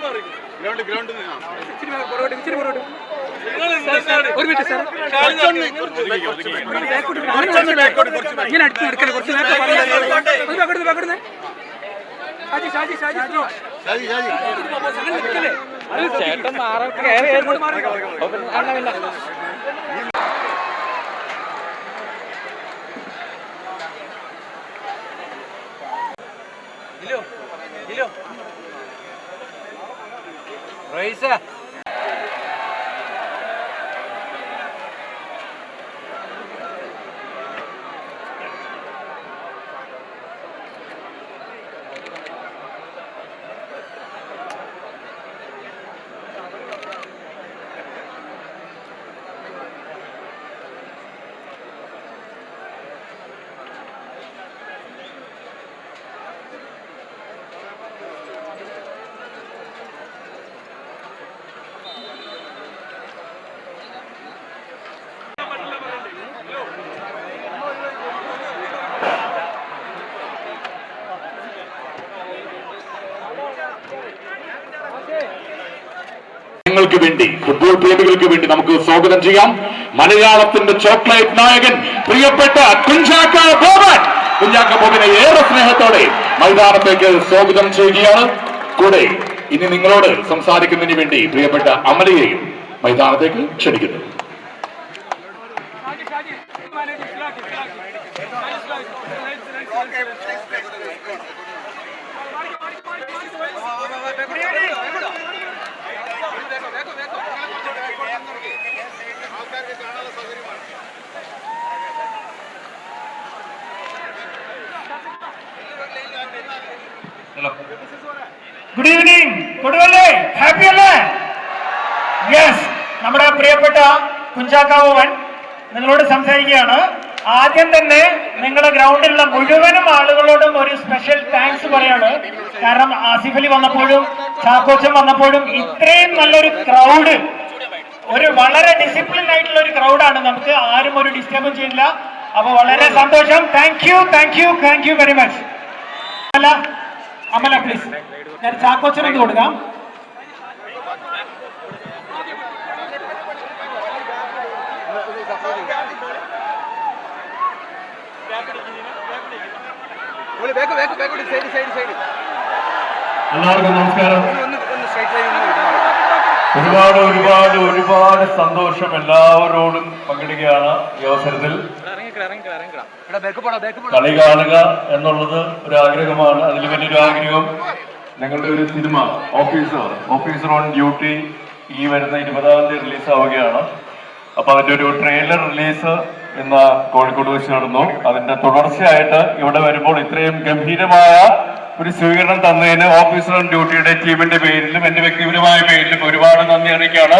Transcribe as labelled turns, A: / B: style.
A: Ground ground
B: ഒരു minute sir. ഇങ്ങനെ അടുത്ത് നടക്കല്ലേ കുറച്ച് നേരത്തെ പകടുന്നു ഷാജി ഷാജി ഷാജി അങ്ങനെ നിൽക്കല്ലേ? ചേട്ടൻ മാറി. റൈസ
C: നിങ്ങൾക്ക് വേണ്ടി ഫുട്ബോൾ പ്രേമികൾക്ക് വേണ്ടി നമുക്ക് സ്വാഗതം ചെയ്യാം. മലയാളത്തിന്റെ ചോക്ലേറ്റ് നായകൻ പ്രിയപ്പെട്ട കുഞ്ചാക്ക ബോബൻ. കുഞ്ചാക്ക ബോബനെ ഏറെ സ്നേഹത്തോടെ മൈതാനത്തേക്ക് സ്വാഗതം ചെയ്യുകയാണ്. കൂടെ ഇനി നിങ്ങളോട് സംസാരിക്കുന്നതിന് വേണ്ടി പ്രിയപ്പെട്ട അമലയെയും മൈതാനത്തേക്ക് ക്ഷണിക്കുന്നു
B: ഷാജി ഷാജി മാനേജ് ഇസ്ലാക്കി ഇസ്ലാക്കി
D: ഗുഡ് ഈവനിങ് കൊടുവല്ലേ? ഹാപ്പി അല്ലേ? യെസ് നമ്മുടെ പ്രിയപ്പെട്ട കുഞ്ചാക്കാവൻ നിങ്ങളോട് സംസാരിക്കുകയാണ്. ആദ്യം തന്നെ നിങ്ങളുടെ ഗ്രൗണ്ടിലുള്ള മുഴുവനും ആളുകളോടും ഒരു സ്പെഷ്യൽ താങ്ക്സ് പറയാണ്. കാരണം ആസിഫ് അലി വന്നപ്പോഴും ചാക്കോച്ചൻ വന്നപ്പോഴും ഇത്രയും നല്ലൊരു ക്രൗഡ് ഒരു വളരെ ഡിസിപ്ലിൻ ആയിട്ടുള്ള ഒരു ക്രൗഡാണ് നമുക്ക് ആരും ഒരു ഡിസ്റ്റർബും ചെയ്യില്ല. അപ്പൊ വളരെ സന്തോഷം. Thank you thank you thank you very much Amala Amala please ഞാൻ ചാക്കോച്ചനൊന്ന് കൊടുക്കാം.
E: എല്ലാവർക്കും നമസ്കാരം. ഒരുപാട് ഒരുപാട് ഒരുപാട് സന്തോഷം എല്ലാവരോടും പങ്കിടുകയാണ് ഈ അവസരത്തിൽ. കളി കാണുക എന്നുള്ളത് ഒരു ആഗ്രഹമാണ് അതിൽ വലിയൊരു ആഗ്രഹം ഞങ്ങളുടെ ഒരു cinema officer officer on duty ഈ വരുന്ന ഇരുപതാം തീയതി റിലീസ് ആവുകയാണ് അപ്പൊ അതിന്റെ ഒരു ട്രെയിലർ റിലീസ് ഇന്ന് കോഴിക്കോട് വെച്ച് നടന്നു. അതിന്റെ തുടർച്ചയായിട്ട് ഇവിടെ വരുമ്പോൾ ഇത്രയും ഗംഭീരമായ ഒരു സ്വീകരണം തന്നതിന് ഓഫീസർ ഓൺ ഡ്യൂട്ടിയുടെ ടീമിന്റെ പേരിലും എന്റെ വ്യക്തിപരമായ പേരിലും ഒരുപാട് നന്ദി അറിയിക്കുകയാണ്.